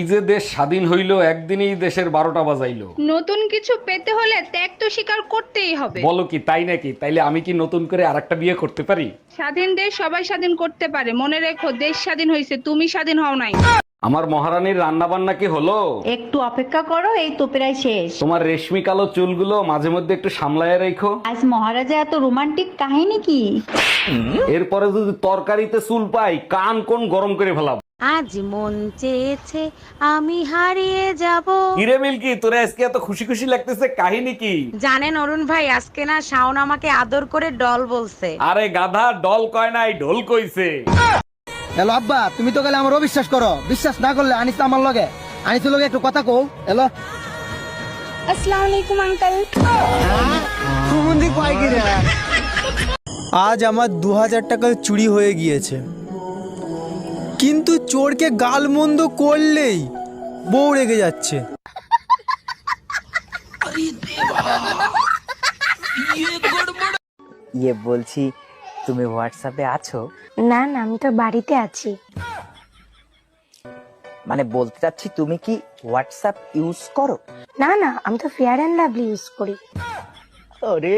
কি যে দেশ স্বাধীন হইল একদিনেই দেশের বারোটা বাজাইলো। নতুন কিছু পেতে হলে ত্যাগ তো স্বীকার করতেই হবে। বলো কি তাই নাকি? তাইলে আমি কি নতুন করে আরেকটা বিয়ে করতে পারি? স্বাধীন দেশ সবাই স্বাধীন করতে পারে। মনে রেখো দেশ স্বাধীন হয়েছে তুমি স্বাধীন হও নাই। আমার মহারানীর রান্না বান্না কি হলো? একটু অপেক্ষা করো এই তো প্রায় শেষ। তোমার রেশমি কালো চুলগুলো মাঝে মধ্যে একটু সামলায় রেখো। আজ মহারাজা এত রোমান্টিক কাহিনী কি? এরপরে যদি তরকারিতে চুল পাই কান কোন গরম করে ফেলাম আজ মন চেয়েছে আমি হারিয়ে যাব। হিরে মিল্কি তোরা আজকে এত খুশি খুশি লাগতেছে কাহিনী কি? জানেন অরুণ ভাই আজকে না শাওন আমাকে আদর করে ডল বলছে। আরে গাধা ডল কয় নাই ঢোল কইছে। হ্যালো আব্বা তুমি তো গেলে আমার অবিশ্বাস করো। বিশ্বাস না করলে আনিস তো আমার লগে। আনিস লগে একটু কথা কও। হ্যালো। আসসালামু আলাইকুম আঙ্কেল। আজ আমার দু হাজার টাকা চুরি হয়ে গিয়েছে। চোরকে গালমন্দ করলেই বউ রেগে যাচ্ছে। ইয়ে বলছি তুমি হোয়াটসঅ্যাপে আছো? না না আমি তো বাড়িতে আছি। মানে বলতে চাচ্ছি তুমি কি হোয়াটসঅ্যাপ ইউজ করো? না না আমি তো ফেয়ার অ্যান্ড লাভলি ইউজ করি। আরে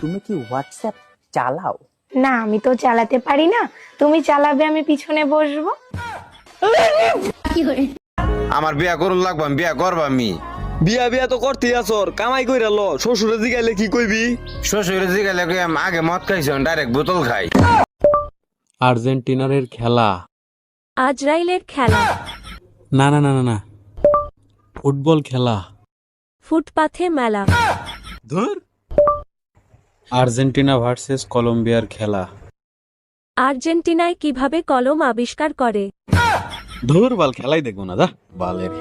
তুমি কি হোয়াটসঅ্যাপ চালাও? না আমি তো চালাতে পারি না। তুমি চালাবে আমি পিছনে বসবো। আমার বিয়া করুন লাগবো আমি বিয়া করব আমি। বিয়া বিয়া তো করতে আসর কামাই কইরা ল শ্বশুরে জিগাইলে কি কইবি? শ্বশুরে আমি আগে মদ খাইছি ডাইরেক্ট বোতল খাই। আর্জেন্টিনারের খেলা। আজরাইলের খেলা। না না না না না। ফুটবল খেলা। ফুটপাথে মেলা। ধর। আর্জেন্টিনা ভার্সেস কলম্বিয়ার খেলা। আর্জেন্টিনায় কীভাবে কলম আবিষ্কার করে? ধর বাল খেলাই দেখবো না দা বালের